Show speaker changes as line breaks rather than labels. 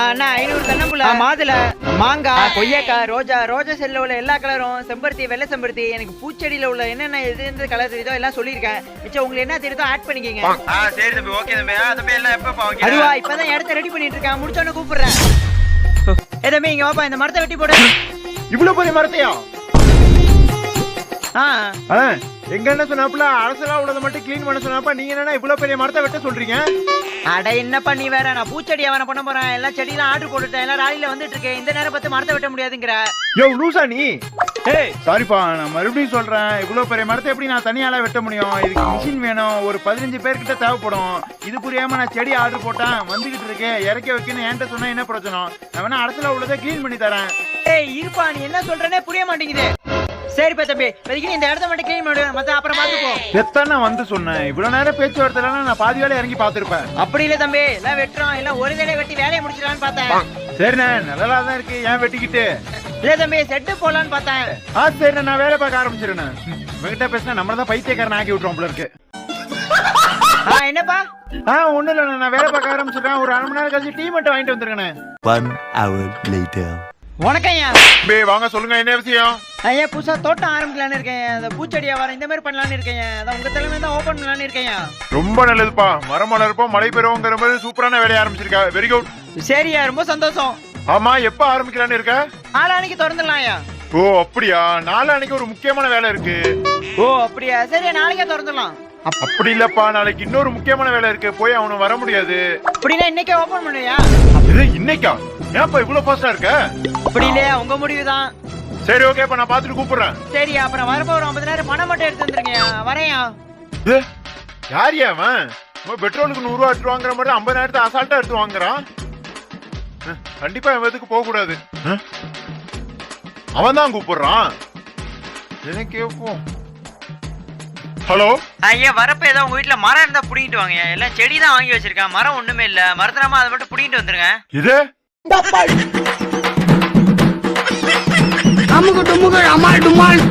அண்ணா ஐநூறு தென்னம்புல மாதுளை மாங்காய் கொய்யாக்காய் ரோஜா ரோஜா செல்ல உள்ள எல்லா கலரும் செம்பருத்தி வெள்ளை செம்பருத்தி எனக்கு பூச்செடியில உள்ள என்னென்ன எது எந்த கலர் தெரியுதோ எல்லாம் சொல்லியிருக்கேன். மிச்சம் உங்களுக்கு என்ன தெரியுதோ ஆட் பண்ணிக்கங்க.
ஆ சரி தம்பி ஓகே தம்பி. ஆ தம்பி எல்லாம் எப்பப்பா ஓகே
அதுவா இப்பதான் இடத்த ரெடி பண்ணிட்டு இருக்கேன். முடிச்சோன்னு கூப்பிடுறேன். ஏ தம்பி இங்க வாப்பா இந்த மரத்தை வெட்டி போடு.
இவ்வளவு பெரிய மரத்தையா? எங்க என்ன சொன்னாப்புல அரசலா உள்ளதை மட்டும் க்ளீன் பண்ண சொன்னாப்பா நீங்க என்னன்னா இவ்வளவு பெரிய மரத்தை வெட்ட சொல்றீங்க?
அட என்னப்பா நீ வேற? நான் பூச்செடி அவனை பண்ண போறேன். எல்லாம் செடியெல்லாம் ஆர்டர் போட்டுட்டேன். எல்லாம் ராலியில வந்துட்டு இருக்கேன் இந்த நேரம் பார்த்து மரத்தை வெட்ட முடியாதுங்கிற.
யோ லூசா நீ. ஏய் சாரிப்பா நான் மறுபடியும் சொல்றேன். இவ்வளவு பெரிய மரத்தை எப்படி நான் தனியால வெட்ட முடியும்? இதுக்கு மிஷின் வேணும். ஒரு பதினஞ்சு பேர்கிட்ட தேவைப்படும். இது புரியாம நான் செடி ஆர்டர் போட்டேன். வந்துகிட்டு இருக்கேன். இறக்கி வைக்கணும். என்கிட்ட சொன்னா என்ன பிரச்சனை? நான் வேணா அரசலா உள்ளதை க்ளீன் பண்ணி தரேன்.
ஏய் இருப்பா. நீ என்ன சொல்றேனே புரிய மாட்டேங்குது. சரிப்பா தம்பி இப்போதைக்கு இந்த இடத்த மட்டும் க்ளீன் பண்ணு மத்த அப்புறம் பாத்துக்கோ
எத்தனை நான் வந்து சொன்னேன்? இவ்வளவு நேரம் பேச்சுவார்த்தை நான் பாதி வேலை இறங்கி பார்த்திருப்பேன்.
அப்படி இல்ல தம்பி எல்லாம் வெட்டுறோம் எல்லாம் ஒரு தடவை வெட்டி வேலையை முடிச்சிடலான்னு பார்த்தேன்.
சரிண்ணே நல்லா தான் இருக்கு ஏன் வெட்டிக்கிட்டு?
இல்ல தம்பி செட்டு போலான்னு பார்த்தேன்.
ஆ சரிண்ணே நான் வேலை பார்க்க ஆரம்பிச்சிருண்ணே உங்ககிட்ட பேசினா நம்மள தான் பைத்தியக்காரன் ஆக்கி விட்டுரும் போல இருக்கு.
ஆ என்னப்பா?
ஆ ஒண்ணு இல்ல நான் வேலை பார்க்க ஆரம்பிச்சிட்டேன் ஒரு அரை மணி நேரம் கழிச்சு டீ மட்டும் வாங்கிட்டு வந்துருக்கேன்
One hour later.
வணக்கம் ஐயா.
வாங்க சொல்லுங்க என்ன விஷயம்?
ஐயா புதுசா தோட்டம் ஆரம்பிக்கலான்னு இருக்கேன் அந்த பூச்செடியா வர இந்த மாதிரி இருக்கேன் அதான் உங்க தலைமை தான் ஓபன் இருக்கேன்
ரொம்ப நல்லதுப்பா. மரம் வளர்ப்போம் மழை பெறுவோங்கிற மாதிரி சூப்பரான வேலையை ஆரம்பிச்சிருக்கா. வெரி குட்
சரியா ரொம்ப சந்தோஷம்.
ஆமா எப்ப ஆரம்பிக்கலாம்னு இருக்க?
நாளானிக்கு திறந்துடலாம் ஐயா.
ஓ அப்படியா? நாளான்னைக்கு ஒரு முக்கியமான வேலை இருக்கு.
ஓ அப்படியா? சரியா நாளைக்கே திறந்துடலாம்.
அப்படி இல்லப்பா. நாளைக்கு இன்னொரு முக்கியமான வேலை இருக்கு. போய் அவனு வர முடியாது.
அப்படின்னா இன்னைக்கே ஓபன் பண்ணுவியா?
இது இன்னைக்கா? ஏன்ப்பா இவ்வளவு ஃபாஸ்டா இருக்க?
அப்படி இல்லையா உங்க முடிவு தான்
சரி ஓகே இப்ப நான் பாத்துட்டு கூப்பிடுறேன்.
சரியா அப்புறம் வரப்போ ஒரு ஐம்பதாயிரம் பணம் மட்டும் எடுத்து வந்துருங்கய்யா வரேன்யா
இது, யார் அவன் பெட்ரோலுக்கு நூறு ரூபா எடுத்து வாங்குற மாதிரி ஐம்பதாயிரத்தை அசால்ட்டா எடுத்து வாங்குறான். கண்டிப்பா இவன் எதுக்கு போக கூடாது. அவன் தான் கூப்பிடுறான். எனக்கு கேட்கும் ஹலோ?
ஐயா வரப்ப ஏதோ உங்க வீட்டுல மரம் இருந்தா புடிங்கிட்டு வாங்க. எல்லாம் செடி தான் வாங்கி வச்சிருக்கேன். மரம் ஒண்ணுமே இல்ல. மரத்தனமா அதை மட்டும் புடிங்கிட்டு வந்துருங்க.
இது?
அமுக்கு டுமுக்கு அமால் டுமால்.